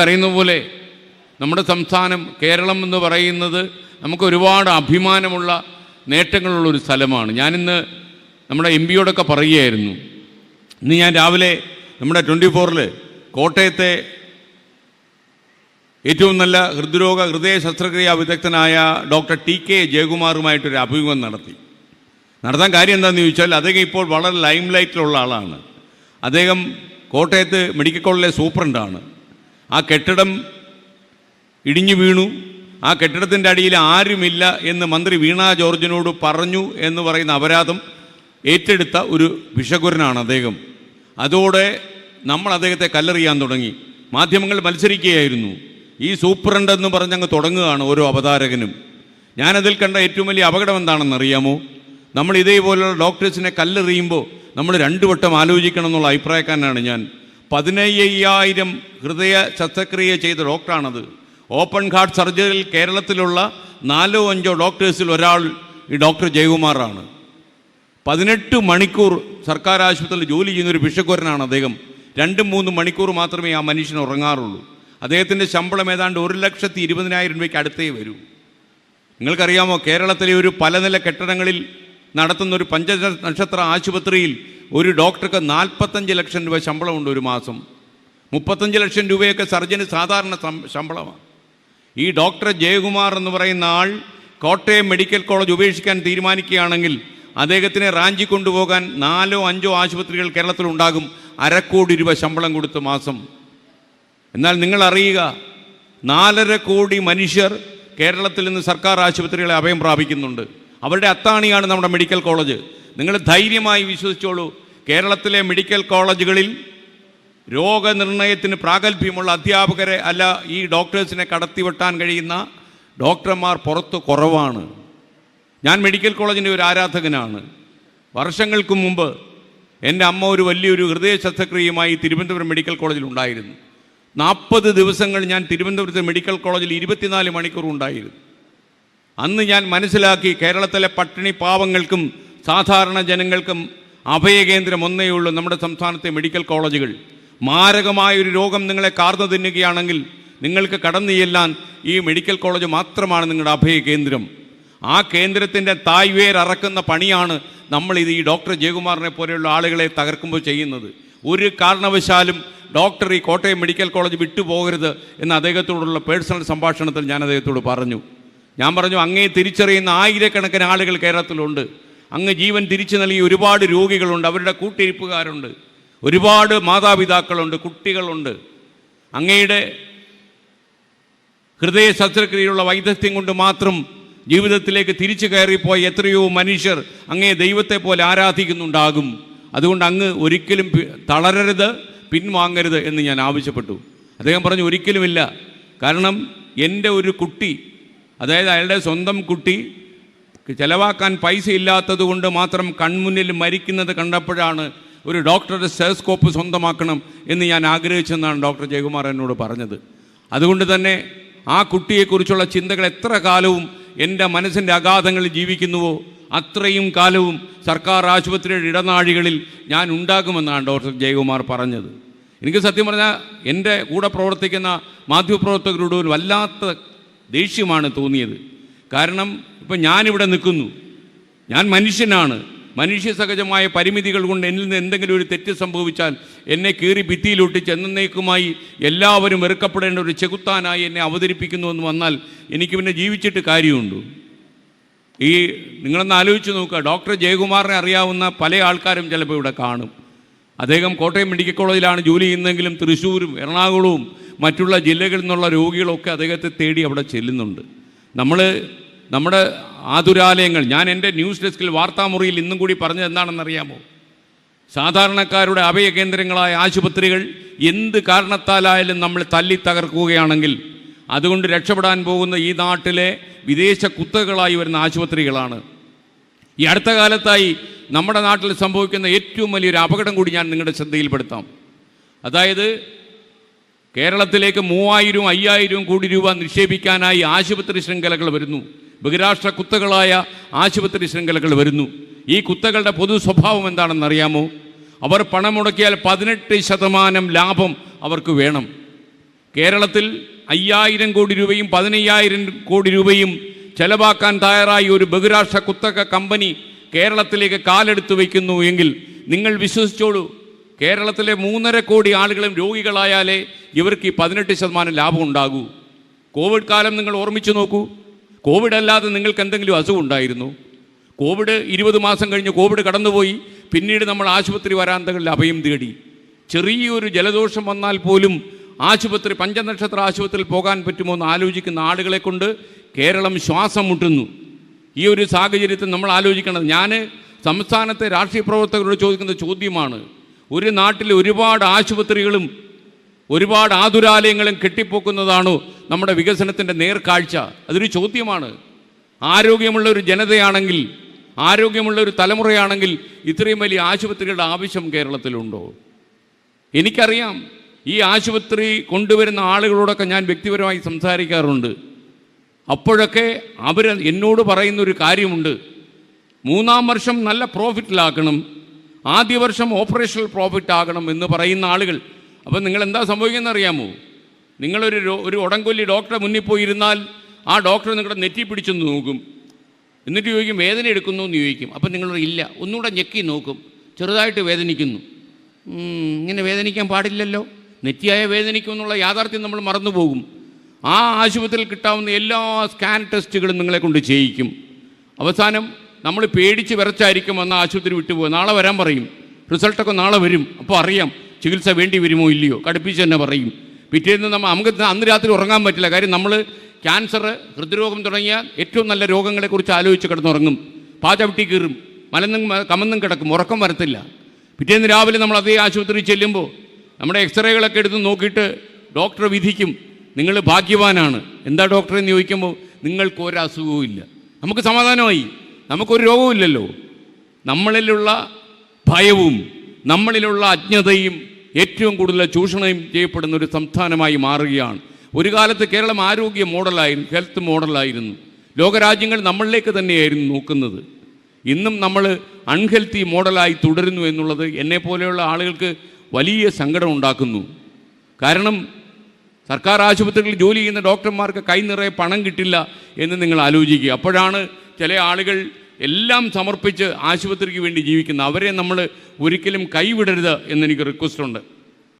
അറിയുന്ന പോലെ നമ്മുടെ സംസ്ഥാനം കേരളം എന്ന് പറയുന്നത് നമുക്ക് ഒരുപാട് അഭിമാനമുള്ള നേട്ടങ്ങളുള്ള ഒരു സ്ഥലമാണ്. ഞാനിന്ന് നമ്മുടെ എം പിയോടൊക്കെ പറയുകയായിരുന്നു. ഇന്ന് ഞാൻ രാവിലെ നമ്മുടെ ട്വന്റി ഫോറിൽ കോട്ടയത്തെ ഏറ്റവും നല്ല ഹൃദ്രോഗ ഹൃദയ ശസ്ത്രക്രിയാ വിദഗ്ധനായ ഡോക്ടർ ടി കെ ജയകുമാറുമായിട്ടൊരു അഭിമുഖം നടത്തി. നടത്താൻ കാര്യം എന്താണെന്ന് ചോദിച്ചാൽ അദ്ദേഹം ഇപ്പോൾ വളരെ ലൈം ലൈറ്റിലുള്ള ആളാണ്. അദ്ദേഹം കോട്ടയത്ത് മെഡിക്കൽ കോളേജിലെ സൂപ്രണ്ടാണ്. ആ കെട്ടിടം ഇടിഞ്ഞു വീണു. ആ കെട്ടിടത്തിന്റെ അടിയിൽ ആരുമില്ല എന്ന് മന്ത്രി വീണ ജോർജിനോട് പറഞ്ഞു എന്ന് പറയുന്ന അപരാധം ഏറ്റെടുത്ത ഒരു വിഷകുരനാണ് അദ്ദേഹം. അതോടെ നമ്മൾ അദ്ദേഹത്തെ കല്ലെറിയാൻ തുടങ്ങി. മാധ്യമങ്ങൾ മത്സരിക്കുകയായിരുന്നു. ഈ സൂപ്രണ്ട് എന്ന് പറഞ്ഞങ്ങ് തുടങ്ങുകയാണ് ഓരോ അവതാരകനും. ഞാനതിൽ കണ്ട ഏറ്റവും വലിയ അപകടം എന്താണെന്ന് അറിയാമോ? നമ്മൾ ഇതേപോലുള്ള ഡോക്ടേഴ്സിനെ കല്ലെറിയുമ്പോൾ നമ്മൾ രണ്ടു വട്ടം ആലോചിക്കണം എന്നുള്ള അഭിപ്രായക്കാരനാണ് ഞാൻ. പതിനയ്യായിരം ഹൃദയ ശസ്ത്രക്രിയ ചെയ്ത ഡോക്ടറാണത്. ഓപ്പൺ ഹാർട്ട് സർജറിയിൽ കേരളത്തിലുള്ള നാലോ അഞ്ചോ ഡോക്ടേഴ്സിൽ ഒരാൾ ഈ ഡോക്ടർ ജയകുമാറാണ്. പതിനെട്ട് മണിക്കൂർ സർക്കാർ ആശുപത്രിയിൽ ജോലി ചെയ്യുന്ന ഒരു ഭിഷക്കുരനാണ് അദ്ദേഹം. രണ്ട് മൂന്ന് മണിക്കൂർ മാത്രമേ ആ മനുഷ്യൻ ഉറങ്ങാറുള്ളൂ. അദ്ദേഹത്തിന്റെ ശമ്പളം ഏതാണ്ട് ഒരു ലക്ഷത്തി ഇരുപതിനായിരം രൂപയ്ക്ക് അടുത്തേ വരൂ. നിങ്ങൾക്കറിയാമോ കേരളത്തിലെ ഒരു പലനില കെട്ടിടങ്ങളിൽ നടത്തുന്ന ഒരു പഞ്ച നക്ഷത്ര ആശുപത്രിയിൽ ഒരു ഡോക്ടർക്ക് നാൽപ്പത്തഞ്ച് ലക്ഷം രൂപ ശമ്പളമുണ്ട് ഒരു മാസം. മുപ്പത്തഞ്ച് ലക്ഷം രൂപയൊക്കെ സർജന് സാധാരണ ശമ്പളമാണ്. ഈ ഡോക്ടർ ജയകുമാർ എന്ന് പറയുന്ന ആൾ കോട്ടയം മെഡിക്കൽ കോളേജ് ഉപേക്ഷിക്കാൻ തീരുമാനിക്കുകയാണെങ്കിൽ അദ്ദേഹത്തിനെ റാഞ്ചി കൊണ്ടുപോകാൻ നാലോ അഞ്ചോ ആശുപത്രികൾ കേരളത്തിൽ കേരളത്തിലുണ്ടാകും. അരക്കോടി രൂപ ശമ്പളം കൊടുത്ത മാസം. എന്നാൽ നിങ്ങൾ അറിയുക നാലര കോടി മനുഷ്യർ കേരളത്തിൽ നിന്ന് സർക്കാർ ആശുപത്രികളെ അഭയം പ്രാപിക്കുന്നുണ്ട്. അവരുടെ അത്താണിയാണ് നമ്മുടെ മെഡിക്കൽ കോളേജ്. നിങ്ങൾ ധൈര്യമായി വിശ്വസിച്ചോളൂ കേരളത്തിലെ മെഡിക്കൽ കോളേജുകളിൽ രോഗനിർണയത്തിന് പ്രാഗൽഭ്യമുള്ള അധ്യാപകരെ അല്ല ഈ ഡോക്ടേഴ്സിനെ കടത്തിവെട്ടാൻ കഴിയുന്ന ഡോക്ടർമാർ പുറത്ത് കുറവാണ്. ഞാൻ മെഡിക്കൽ കോളേജിന്റെ ഒരു ആരാധകനാണ്. വർഷങ്ങൾക്ക് മുമ്പ് എന്റെ അമ്മ ഒരു വലിയൊരു ഹൃദയ ശസ്ത്രക്രിയയുമായി തിരുവനന്തപുരം മെഡിക്കൽ കോളേജിൽ ഉണ്ടായിരുന്നു. നാൽപ്പത് ദിവസങ്ങൾ ഞാൻ തിരുവനന്തപുരത്തെ മെഡിക്കൽ കോളേജിൽ ഇരുപത്തിനാല് മണിക്കൂർ ഉണ്ടായിരുന്നു. അന്ന് ഞാൻ മനസ്സിലാക്കി കേരളത്തിലെ പട്ടിണി പാവങ്ങൾക്കും സാധാരണ ജനങ്ങൾക്കും അഭയകേന്ദ്രം ഒന്നേ ഉള്ളൂ നമ്മുടെ സംസ്ഥാനത്തെ മെഡിക്കൽ കോളേജുകൾ. മാരകമായൊരു രോഗം നിങ്ങളെ കാർന്നു തിന്നുകയാണെങ്കിൽ നിങ്ങൾക്ക് കടന്നു ചെല്ലാൻ ഈ മെഡിക്കൽ കോളേജ് മാത്രമാണ് നിങ്ങളുടെ അഭയ കേന്ദ്രം ആ കേന്ദ്രത്തിന്റെ തായ്വേർ അറക്കുന്ന പണിയാണ് നമ്മൾ ഇത് ഈ ഡോക്ടർ ജയകുമാറിനെ പോലെയുള്ള ആളുകളെ തകർക്കുമ്പോൾ ചെയ്യുന്നത്. ഒരു കാരണവശാലും ഡോക്ടർ ഈ കോട്ടയം മെഡിക്കൽ കോളേജ് വിട്ടുപോകരുത് എന്ന് അദ്ദേഹത്തോടുള്ള പേഴ്സണൽ സംഭാഷണത്തിൽ ഞാൻ അദ്ദേഹത്തോട് പറഞ്ഞു. ഞാൻ പറഞ്ഞു അങ്ങേ തിരിച്ചറിയുന്ന ആയിരക്കണക്കിന് ആളുകൾ കേരളത്തിലുണ്ട്. അങ്ങ് ജീവൻ തിരിച്ചു നൽകി ഒരുപാട് രോഗികളുണ്ട് അവരുടെ കൂട്ടിരിപ്പുകാരുണ്ട്. ഒരുപാട് മാതാപിതാക്കളുണ്ട് കുട്ടികളുണ്ട്. അങ്ങയുടെ ഹൃദയ ശസ്ത്രക്രിയയുള്ള വൈദഗ്ധ്യം കൊണ്ട് മാത്രം ജീവിതത്തിലേക്ക് തിരിച്ചു കയറിപ്പോയ എത്രയോ മനുഷ്യർ അങ്ങേ ദൈവത്തെ പോലെ ആരാധിക്കുന്നുണ്ടാകും. അതുകൊണ്ട് അങ്ങ് ഒരിക്കലും തളരരുത് പിൻവാങ്ങരുത് എന്ന് ഞാൻ ആവശ്യപ്പെട്ടു. അദ്ദേഹം പറഞ്ഞു ഒരിക്കലുമില്ല. കാരണം എന്റെ ഒരു കുട്ടി അതായത് അയാളുടെ സ്വന്തം കുട്ടി ചിലവാക്കാൻ പൈസ ഇല്ലാത്തത് കൊണ്ട് മാത്രം കൺമുന്നിൽ മരിക്കുന്നത് കണ്ടപ്പോഴാണ് ഒരു ഡോക്ടറുടെ സ്റ്റെസ്കോപ്പ് സ്വന്തമാക്കണം എന്ന് ഞാൻ ആഗ്രഹിച്ചെന്നാണ് ഡോക്ടർ ജയകുമാർ എന്നോട് പറഞ്ഞത്. അതുകൊണ്ട് തന്നെ ആ കുട്ടിയെക്കുറിച്ചുള്ള ചിന്തകൾ എത്ര കാലവും എന്റെ മനസ്സിന്റെ അഗാധങ്ങളിൽ ജീവിക്കുന്നുവോ അത്രയും കാലവും സർക്കാർ ആശുപത്രിയുടെ ഇടനാഴികളിൽ ഞാൻ ഉണ്ടാകുമെന്നാണ് ഡോക്ടർ ജയകുമാർ പറഞ്ഞത്. എനിക്ക് സത്യം പറഞ്ഞാൽ എന്റെ കൂടെ പ്രവർത്തിക്കുന്ന മാധ്യമപ്രവർത്തകരോട് ഒരു വല്ലാത്ത ദേഷ്യമാണ് തോന്നിയത്. കാരണം ഇപ്പം ഞാനിവിടെ നിൽക്കുന്നു. ഞാൻ മനുഷ്യനാണ്. മനുഷ്യ സഹജമായ പരിമിതികൾ കൊണ്ട് എന്നിൽ നിന്ന് എന്തെങ്കിലും ഒരു തെറ്റ് സംഭവിച്ചാൽ എന്നെ കീറി ഭിത്തിയിലൊട്ടിച്ച് ചെന്നേക്കുമായി എല്ലാവരും വെറുക്കപ്പെടേണ്ട ഒരു ചെകുത്താനായി എന്നെ അവതരിപ്പിക്കുന്നു എന്ന് വന്നാൽ എനിക്ക് പിന്നെ ജീവിച്ചിട്ട് കാര്യമുണ്ടോ? ഈ നിങ്ങളൊന്ന് ആലോചിച്ച് നോക്കുക. ഡോക്ടർ ജയകുമാറിനെ അറിയാവുന്ന പല ആൾക്കാരും ചിലപ്പോൾ ഇവിടെ കാണും. അദ്ദേഹം കോട്ടയം മെഡിക്കൽ കോളേജിലാണ് ജോലി ചെയ്യുന്നതെങ്കിലും തൃശ്ശൂരും എറണാകുളവും മറ്റുള്ള ജില്ലകളിൽ നിന്നുള്ള രോഗികളൊക്കെ അദ്ദേഹത്തെ തേടി അവിടെ ചെല്ലുന്നുണ്ട്. നമ്മൾ നമ്മുടെ ആതുരാലയങ്ങൾ ഞാൻ എന്റെ ന്യൂസ് ഡെസ്കിൽ വാർത്താമുറിയിൽ ഇന്നും കൂടി പറഞ്ഞത് എന്താണെന്നറിയാമോ? സാധാരണക്കാരുടെ അഭയ കേന്ദ്രങ്ങളായ ആശുപത്രികൾ എന്ത് കാരണത്താലായാലും നമ്മൾ തല്ലി തകർക്കുകയാണെങ്കിൽ അതുകൊണ്ട് രക്ഷപ്പെടാൻ പോകുന്ന ഈ നാട്ടിലെ വിദേശ കുത്തകളായി വരുന്ന ആശുപത്രികളാണ്. ഈ അടുത്ത കാലത്തായി നമ്മുടെ നാട്ടിൽ സംഭവിക്കുന്ന ഏറ്റവും വലിയൊരു അപകടം കൂടി ഞാൻ നിങ്ങളുടെ ശ്രദ്ധയിൽപ്പെടുത്താം. അതായത് കേരളത്തിലേക്ക് മൂവായിരവും അയ്യായിരവും കോടി രൂപ നിക്ഷേപിക്കാനായി ആശുപത്രി ശൃംഖലകൾ വരുന്നു. ബഹിരാഷ്ട്ര കുത്തകളായ ആശുപത്രി ശൃംഖലകൾ വരുന്നു. ഈ കുത്തകളുടെ പൊതു സ്വഭാവം എന്താണെന്നറിയാമോ? അവർ പണം മുടക്കിയാൽ പതിനെട്ട് ശതമാനം ലാഭം അവർക്ക് വേണം. കേരളത്തിൽ അയ്യായിരം കോടി രൂപയും പതിനയ്യായിരം കോടി രൂപയും ചെലവാക്കാൻ തയ്യാറായി ഒരു ബഹുരാഷ്ട്ര കുത്തക കമ്പനി കേരളത്തിലേക്ക് കാലെടുത്ത് വയ്ക്കുന്നു എങ്കിൽ നിങ്ങൾ വിശ്വസിച്ചോളൂ. കേരളത്തിലെ മൂന്നര കോടി ആളുകളും രോഗികളായാലേ ഇവർക്ക് ഈ പതിനെട്ട് ശതമാനം ലാഭം ഉണ്ടാകൂ. കോവിഡ് കാലം നിങ്ങൾ ഓർമ്മിച്ചു നോക്കൂ. കോവിഡ് അല്ലാതെ നിങ്ങൾക്ക് എന്തെങ്കിലും അസുഖം ഉണ്ടായിരുന്നു. കോവിഡ് ഇരുപത് മാസം കഴിഞ്ഞ് കോവിഡ് കടന്നുപോയി. പിന്നീട് നമ്മൾ ആശുപത്രി വരാന്തകളിൽ അഭയം തേടി. ചെറിയൊരു ജലദോഷം വന്നാൽ പോലും ആശുപത്രി പഞ്ചനക്ഷത്ര ആശുപത്രിയിൽ പോകാൻ പറ്റുമോ എന്ന് ആലോചിക്കുന്ന ആളുകളെ കൊണ്ട് കേരളം ശ്വാസം മുട്ടുന്നു. ഈ ഒരു സാഹചര്യത്തിൽ നമ്മൾ ആലോചിക്കണം ഞാൻ സംസ്ഥാനത്തെ രാഷ്ട്രീയ പ്രവർത്തകരോട് ചോദിക്കുന്ന ചോദ്യമാണ്. ഒരു നാട്ടിൽ ഒരുപാട് ആശുപത്രികളും ഒരുപാട് ആതുരാലയങ്ങളും കെട്ടിപ്പോക്കുന്നതാണോ നമ്മുടെ വികസനത്തിന്റെ നേർക്കാഴ്ച? അതൊരു ചോദ്യമാണ്. ആരോഗ്യമുള്ള ഒരു ജനതയാണെങ്കിൽ ആരോഗ്യമുള്ള ഒരു തലമുറയാണെങ്കിൽ ഇത്രയും വലിയ ആശുപത്രികളുടെ ആവശ്യം കേരളത്തിലുണ്ടോ? എനിക്കറിയാം. ഈ ആശുപത്രി കൊണ്ടുവരുന്ന ആളുകളോടൊക്കെ ഞാൻ വ്യക്തിപരമായി സംസാരിക്കാറുണ്ട്. അപ്പോഴൊക്കെ അവർ എന്നോട് പറയുന്നൊരു കാര്യമുണ്ട്. മൂന്നാം വർഷം നല്ല പ്രോഫിറ്റിലാക്കണം ആദ്യ വർഷം ഓപ്പറേഷണൽ പ്രോഫിറ്റ് ആകണം എന്ന് പറയുന്ന ആളുകൾ. അപ്പം നിങ്ങൾ എന്താ സംഭവിക്കുന്നത് അറിയാമോ നിങ്ങളൊരു ഒരു ഉടങ്കൊല്ലി ഡോക്ടറെ മുന്നിൽ പോയിരുന്നാൽ ആ ഡോക്ടർ നിങ്ങളുടെ നെറ്റി പിടിച്ചു നോക്കും. എന്നിട്ട് ചോദിക്കും വേദന എടുക്കുന്നു? എന്ന് ചോദിക്കും. അപ്പം നിങ്ങൾ ഇല്ല ഒന്നുകൂടെ ഞെക്കി നോക്കും. ചെറുതായിട്ട് വേദനിക്കുന്നു. ഇങ്ങനെ വേദനിക്കാൻ പാടില്ലല്ലോ. നെറ്റിയായ വേദനിക്കും എന്നുള്ള യാഥാർത്ഥ്യം നമ്മൾ മറന്നുപോകും. ആ ആശുപത്രിയിൽ കിട്ടാവുന്ന എല്ലാ സ്കാൻ ടെസ്റ്റുകളും നിങ്ങളെ കൊണ്ട് ചെയ്യിക്കും. അവസാനം നമ്മൾ പേടിച്ച് വിറച്ചായിരിക്കും വന്ന ആശുപത്രി വിട്ടുപോകുക നാളെ വരാൻ പറയും. റിസൾട്ടൊക്കെ നാളെ വരും. അപ്പോൾ അറിയാം. ചികിത്സ വേണ്ടി വരുമോ ഇല്ലയോ? കടുപ്പിച്ച് തന്നെ പറയും. പിറ്റേന്ന് നമ്മൾ നമുക്ക് അന്ന് രാത്രി ഉറങ്ങാൻ പറ്റില്ല. കാര്യം നമ്മൾ ക്യാൻസർ ഹൃദ്രോഗം തുടങ്ങിയ ഏറ്റവും നല്ല രോഗങ്ങളെക്കുറിച്ച് ആലോചിച്ച് കിടന്നുറങ്ങും. പാചവിട്ടി കീറും. മലന്നും കമന്നും കിടക്കും. ഉറക്കം വരത്തില്ല. പിറ്റേന്ന് രാവിലെ നമ്മൾ അതേ ആശുപത്രി ചെല്ലുമ്പോൾ നമ്മുടെ എക്സ്റേകളൊക്കെ എടുത്ത് നോക്കിയിട്ട് ഡോക്ടർ വിധിക്കും. നിങ്ങൾ ഭാഗ്യവാനാണ്. എന്താ ഡോക്ടറെ എന്ന് ചോദിക്കുമ്പോൾ നിങ്ങൾക്ക് ഒരു അസുഖവും ഇല്ല. നമുക്ക് സമാധാനമായി. നമുക്കൊരു രോഗമില്ലല്ലോ നമ്മളിലുള്ള ഭയവും നമ്മളിലുള്ള അജ്ഞതയും ഏറ്റവും കൂടുതൽ ചൂഷണം ചെയ്യപ്പെടുന്ന ഒരു സംസ്ഥാനമായി മാറുകയാണ്. ഒരു കാലത്ത് കേരളം ആരോഗ്യ മോഡലായിരുന്നു ഹെൽത്ത് മോഡലായിരുന്നു. ലോകരാജ്യങ്ങൾ നമ്മളിലേക്ക് തന്നെയായിരുന്നു നോക്കുന്നത്. ഇന്നും നമ്മൾ അൺഹെൽത്തി മോഡലായി തുടരുന്നു എന്നുള്ളത് എന്നെ പോലെയുള്ള ആളുകൾക്ക് വലിയ സങ്കടം ഉണ്ടാക്കുന്നു. കാരണം സർക്കാർ ആശുപത്രികളിൽ ജോലി ചെയ്യുന്ന ഡോക്ടർമാർക്ക് കൈ നിറയെ പണം കിട്ടില്ല എന്ന് നിങ്ങൾ ആലോചിക്കുക. അപ്പോഴാണ് ചില ആളുകൾ എല്ലാം സമർപ്പിച്ച് ആശുപത്രിക്ക് വേണ്ടി ജീവിക്കുന്ന അവരെ നമ്മൾ ഒരിക്കലും കൈവിടരുത് എന്നെനിക്ക് റിക്വസ്റ്റ് ഉണ്ട്.